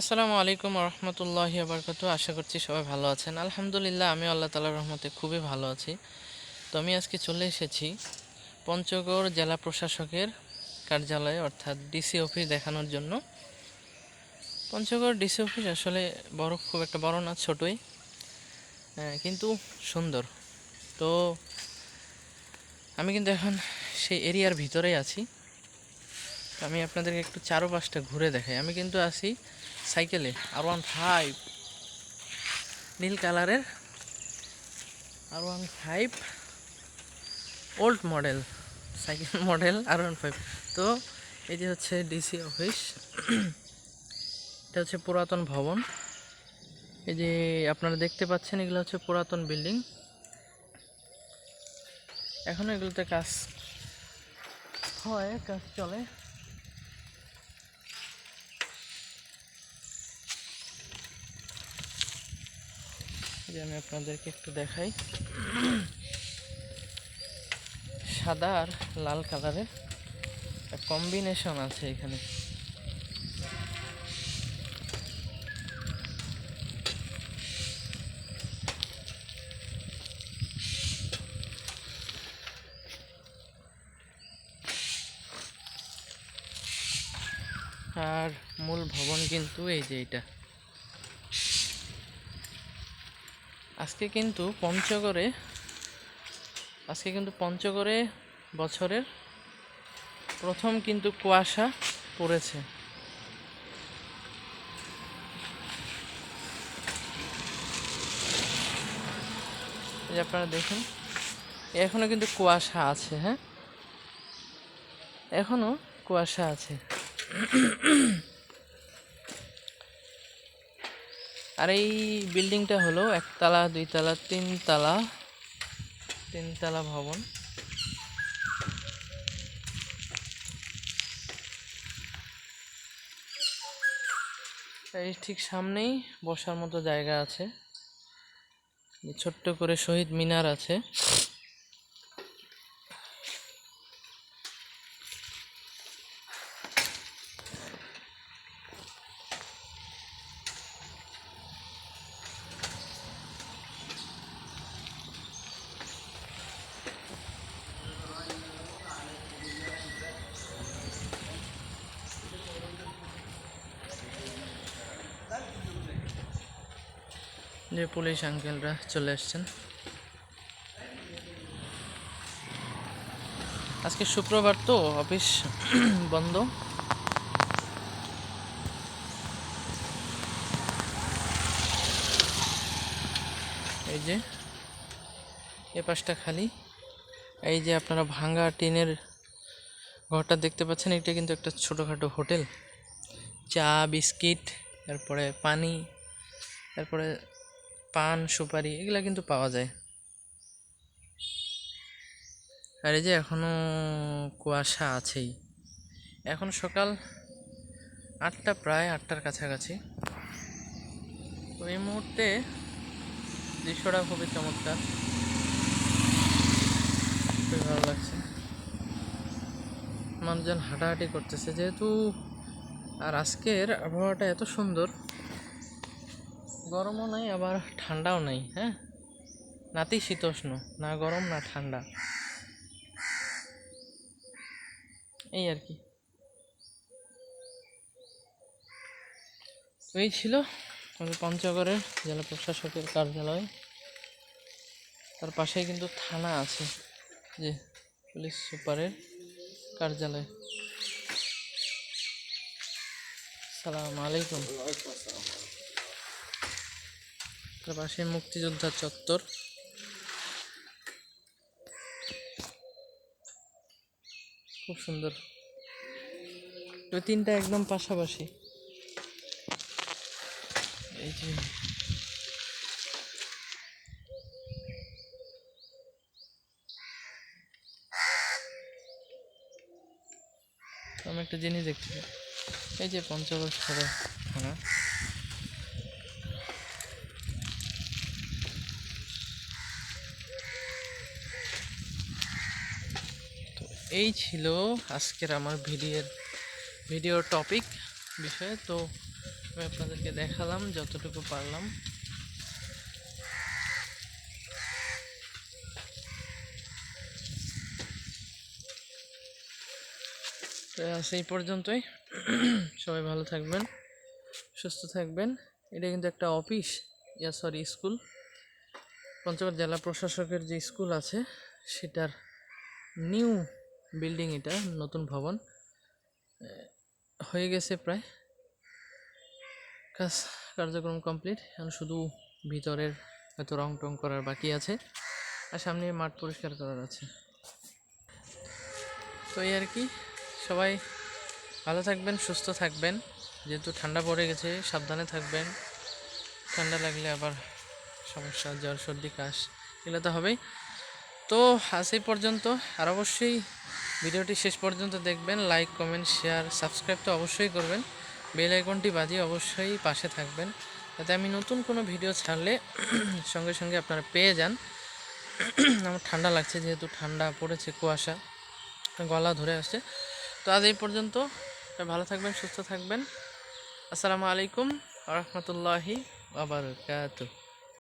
আসসালামু আলাইকুম রহমতুল্লাহ আবরকাত আশা করছি সবাই ভালো আছেন। আলহামদুলিল্লাহ আমি আল্লাহ তালার রহমতে খুবই ভালো আছি। তো আমি আজকে চলে এসেছি পঞ্চগড় জেলা প্রশাসকের কার্যালয়ে অর্থাৎ ডিসি অফিস দেখানোর জন্য। পঞ্চগড় ডিসি অফিস আসলে বড় খুব একটা বড় না ছোটই। আহ, কিন্তু সুন্দর। তো আমি কিন্তু এখন সেই এরিয়ার ভিতরেই আছি। আমি আপনাদেরকে একটু চারোপাশটা ঘুরে দেখাই। আমি কিন্তু আছি সাইকেলে আর ওয়ান ফাইভ নীল কালারের আর one five old model cycle model আর ওয়ান ফাইভ তো এই যে হচ্ছে ডিসি অফিস এটা হচ্ছে পুরাতন ভবন। এই যে আপনারা দেখতে পাচ্ছেন, এগুলো হচ্ছে পুরাতন বিল্ডিং। এখনও এগুলোতে কাজ হয়, কাজ চলে। যে আমি আপনাদেরকে একটু দেখাই। সাদা আর লাল কালারের কম্বিনেশন আছে এখানে। আর মূল ভবন কিন্তু এই যে এটা। আজকে কিন্তু পঞ্চগড়ে, আজকে কিন্তু পঞ্চগড়ে বছরের প্রথম কিন্তু কুয়াশা পড়েছে। আপনারা দেখুন, এখনও কিন্তু কুয়াশা আছে হ্যাঁ? এখনও কুয়াশা আছে। আর এই বিল্ডিংটা হলো একতলা, দুইতলা, তিনতলা তিনতলা ভবন। এই ঠিক সামনেই বসার মতো জায়গা আছে। ছোট্ট করে শহীদ মিনার আছে। যে পুলিশ আঙ্কেলরা চলে আসছেন। আজকে শুক্রবার তো অফিস বন্ধ। এই যে, এ পাশটা খালি। এই যে আপনারা ভাঙ্গা টিনের ঘরটা দেখতে পাচ্ছেন, এটা কিন্তু একটা ছোটোখাটো হোটেল। চা, বিস্কিট তারপরে পানি তারপরে পান, সুপারি, এগুলা কিন্তু পাওয়া যায়। আর এই যে এখনও কুয়াশা আছেই। এখন সকাল আটটা, প্রায় আটটার কাছাকাছি। তো এই মুহূর্তে দৃশ্যটা খুবই চমৎকার। খুবই ভালো লাগছে। মানুষজন হাঁটাহাঁটি করতেছে, যেহেতু আর আজকের আবহাওয়াটা এত সুন্দর গরমও নাই, আবার ঠান্ডাও নাই হ্যাঁ? নাতিশীতোষ্ণ না গরম, না ঠান্ডা। এই আর কি। এই ছিল আমাদের পঞ্চগড়ের জেলা প্রশাসকের কার্যালয়। তার পাশেই কিন্তু থানা আছে, যে পুলিশ সুপারের কার্যালয়। সালাম আলাইকুম। তার পাশে মুক্তিযোদ্ধা চত্বর। খুব সুন্দর। তিনটা একদম পাশাপাশি। এই যে। আমি একটা জিনিস দেখছি। এই যে পঞ্চগড় থানা। এই ছিল আজকের আমার ভিডিওর ভিডিওর টপিক বিষয়ে। তো আমি আপনাদেরকে দেখালাম, যতটুকু পারলাম। তো এই পর্যন্তই। সবাই ভালো থাকবেন, সুস্থ থাকবেন। এটা কিন্তু একটা office, yeah sorry school. Panchagarh জেলা প্রশাসকের যে স্কুল আছে, সেটার নিউ বিল্ডিং এটা, নতুন ভবন। হয়ে গেছে প্রায়। কাজ, কার্যক্রম কমপ্লিট। এখন শুধু ভিতরের হয়তো রং টং করার বাকি আছে। আর সামনে মাঠ পরিষ্কার করার আছে। তো এই আর কি, সবাই ভালো থাকবেন, সুস্থ থাকবেন। যেহেতু ঠান্ডা পড়ে গেছে, সাবধানে থাকবেন। ঠান্ডা লাগলে আবার সমস্যা, জ্বর, সর্দি, কাশ, এগুলো তো হবেই। তো আজ এই পর্যন্ত। আর অবশ্যই ভিডিওটি শেষ পর্যন্ত দেখবেন লাইক কমেন্ট শেয়ার সাবস্ক্রাইব তো অবশ্যই করবেন। বেল আইকনটি বাজিয়ে অবশ্যই পাশে থাকবেন। যাতে আমি নতুন কোনো ভিডিও ছাড়লে সঙ্গে সঙ্গে আপনারা পেয়ে যান। আমার ঠান্ডা লাগছে, যেহেতু ঠান্ডা পড়েছে কুয়াশা, গলা ধরে আসছে। তো আজ এই পর্যন্ত। ভালো থাকবেন, সুস্থ থাকবেন। আসসালামু আলাইকুম রহমতুল্লাহি আবার